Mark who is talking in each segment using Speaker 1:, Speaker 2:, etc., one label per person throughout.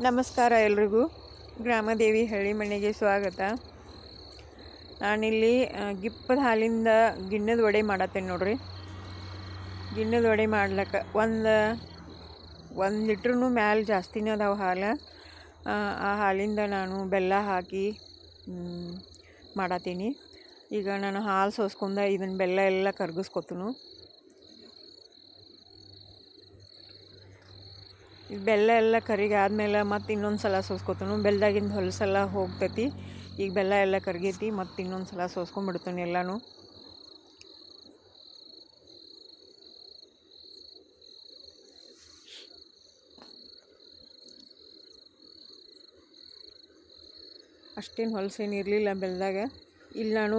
Speaker 1: ನಮಸ್ಕಾರ ಎಲ್ರಿಗೂ. ಗ್ರಾಮದೇವಿ ಹಳ್ಳಿ ಮನೆಗೆ ಸ್ವಾಗತ. ನಾನಿಲ್ಲಿ ಗಿಪ್ಪದ ಹಾಲಿಂದ ಗಿಣ್ಣದ ವಡೆ ಮಾಡತ್ತೇನೆ ನೋಡ್ರಿ. ಗಿಣ್ಣದ ವಡೆ ಮಾಡ್ಲಕ್ಕ ಒಂದು ಒಂದು ಲೀಟ್ರೂ ಮ್ಯಾಲೆ ಜಾಸ್ತಿನೇ ಅದಾವೆ ಹಾಲು. ಆ, ಹಾಲಿಂದ ನಾನು ಬೆಲ್ಲ ಹಾಕಿ ಮಾಡತ್ತೀನಿ. ಈಗ ನಾನು ಹಾಲು ಸೋಸ್ಕೊಂಡ ಇದನ್ನ ಬೆಲ್ಲ ಎಲ್ಲ ಕರ್ಗಿಸ್ಕೊತನು. ಬೆಲ್ಲ ಎಲ್ಲ ಕರಿಗೆ ಆದಮೇಲೆ ಮತ್ತೆ ಇನ್ನೊಂದು ಸಲ ಸೋಸ್ಕೊತನು. ಬೆಲ್ಲದಾಗಿಂದ ಹೊಲಸೆಲ್ಲ ಹೋಗ್ತೈತಿ. ಈಗ ಬೆಲ್ಲ ಎಲ್ಲ ಕರಿಗೈತಿ, ಮತ್ತೆ ಇನ್ನೊಂದು ಸಲ ಸೋಸ್ಕೊಂಡ್ಬಿಡ್ತಾನೆ ಎಲ್ಲನೂ. ಅಷ್ಟೇನು ಹೊಲಸೇನು ಇರಲಿಲ್ಲ ಬೆಲ್ಲದಾಗ ಇಲ್ಲಿ ನಾನು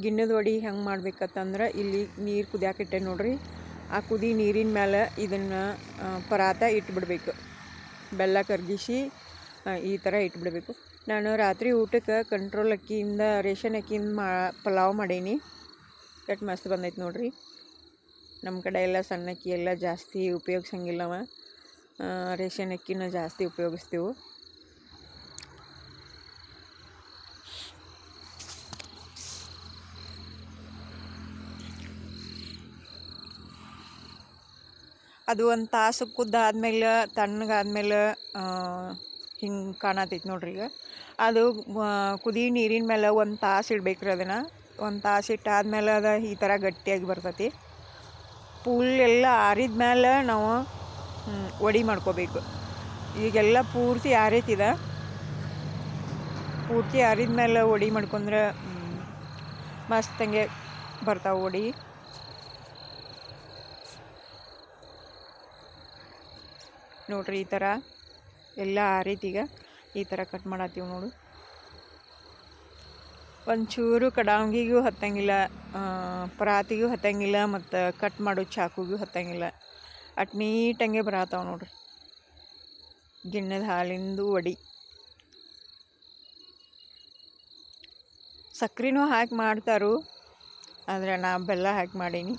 Speaker 1: ಗಿಣ್ಣದ ವಡೆ ಹೆಂಗೆ ಮಾಡ್ಬೇಕತ್ತಂದ್ರೆ, ಇಲ್ಲಿ ನೀರು ಕುದಿಯಾಕಿಟ್ಟೆ ನೋಡ್ರಿ. ಆ ಕುದಿ ನೀರಿನ ಮೇಲೆ ಇದನ್ನು ಪರಾತ ಇಟ್ಬಿಡ್ಬೇಕು. ಬೆಲ್ಲ ಕರಗಿಸಿ ಈ ಥರ ಇಟ್ಬಿಡಬೇಕು. ನಾನು ರಾತ್ರಿ ಊಟಕ್ಕೆ ಕಂಟ್ರೋಲ್ ಅಕ್ಕಿಯಿಂದ, ರೇಷನ್ ಅಕ್ಕಿಯಿಂದ ಮಾ, ಪಲಾವ್ ಮಾಡೀನಿ. ಕೆಟ್ಟು ಮಸ್ತ್ ಬಂದೈತೆ ನೋಡ್ರಿ. ನಮ್ಮ ಕಡೆ ಎಲ್ಲ ಸಣ್ಣ ಅಕ್ಕಿ ಎಲ್ಲ ಜಾಸ್ತಿ ಉಪಯೋಗಿಸಂಗಿಲ್ಲವ. ರೇಷನ್ ಅಕ್ಕಿನ ಜಾಸ್ತಿ ಉಪಯೋಗಿಸ್ತೀವಿ. ಅದು ಒಂದು ತಾಸು ಕುದ್ದಾದ್ಮೇಲೆ, ತಣ್ಣಗಾದ್ಮೇಲೆ ಹಿಂಗೆ ಕಾಣತೈತಿ ನೋಡ್ರಿ ಈಗ. ಅದು ಕುದಿ ನೀರಿನ ಮೇಲೆ ಒಂದು ತಾಸು ಇಡ್ಬೇಕ್ರಿ ಅದನ್ನು. ಒಂದು ತಾಸು ಇಟ್ಟಾದ್ಮೇಲೆ ಅದು ಈ ಥರ ಗಟ್ಟಿಯಾಗಿ ಬರ್ತೈತಿ. ಪೂಲ್ ಎಲ್ಲ ಆರಿದ ಮೇಲೆ ನಾವು ಒಡಿ ಮಾಡ್ಕೋಬೇಕು. ಈಗೆಲ್ಲ ಪೂರ್ತಿ ಆರೈತಿದೆ. ಪೂರ್ತಿ ಆರಿದ ಮೇಲೆ ಒಡಿ ಮಾಡ್ಕೊಂಡ್ರೆ ಮಸ್ತಂಗೆ ಬರ್ತಾವೆ ವಡೆ ನೋಡ್ರಿ ಈ ಥರ ಎಲ್ಲ ಆ ರೀತಿಗ ಈ ಥರ ಕಟ್ ಮಾಡತ್ತೀವಿ ನೋಡು. ಒಂಚೂರು ಕಡಾವಂಗಿಗೂ ಹತ್ತಂಗಿಲ್ಲ ಪರಾತಿಗೂ ಹತ್ತಂಗಿಲ್ಲ ಮತ್ತು ಕಟ್ ಮಾಡೋ ಚಾಕುಗೂ ಹತ್ತಂಗಿಲ್ಲ. ಅಟ್ ನೀಟಂಗೆ ಬರತ್ತಾವ ನೋಡ್ರಿ. ಗಿಣ್ಣದ ಹಾಲಿಂದು ವಡಿ. ಸಕ್ರೆನೂ ಹಾಕಿ ಮಾಡ್ತಾರು, ಆದರೆ ನಾ ಬೆಲ್ಲ ಹಾಕಿ ಮಾಡೀನಿ.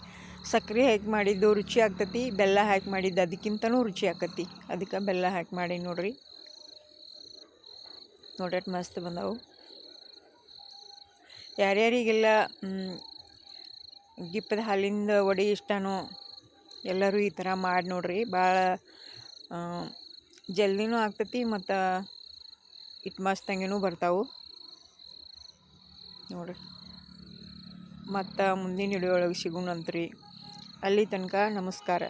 Speaker 1: ಸಕ್ರೆ ಹಾಕಿ ಮಾಡಿದ್ದು ರುಚಿ ಆಗ್ತತಿ, ಬೆಲ್ಲ ಹಾಕಿ ಮಾಡಿದ್ದು ಅದಕ್ಕಿಂತನೂ ರುಚಿ ಆಕತಿ. ಅದಕ್ಕೆ ಬೆಲ್ಲ ಹಾಕಿ ಮಾಡಿ ನೋಡ್ರಿ. ನೋಡ್ರಿ ಮಸ್ತ್ ಬಂದವು. ಯಾರ್ಯಾರಿಗೆಲ್ಲ ಗಿಪ್ಪದ ಹಾಲಿಂದ ವಡೆ ಇಷ್ಟನೋ ಎಲ್ಲರೂ ಈ ಥರ ಮಾಡಿ ನೋಡ್ರಿ. ಭಾಳ ಜಲ್ದಿನೂ ಆಗ್ತತಿ ಮತ್ತು ಇಟ್ಟು ಮಸ್ತಂಗೆನೂ ಬರ್ತಾವು. ನೋಡ್ರಿ. ಮತ್ತು ಮುಂದಿನ ಹಿಡಿಯೊಳಗೆ ಸಿಗೋಣಂತ್ರಿ. ಅಲ್ಲಿ ತನಕ ನಮಸ್ಕಾರ.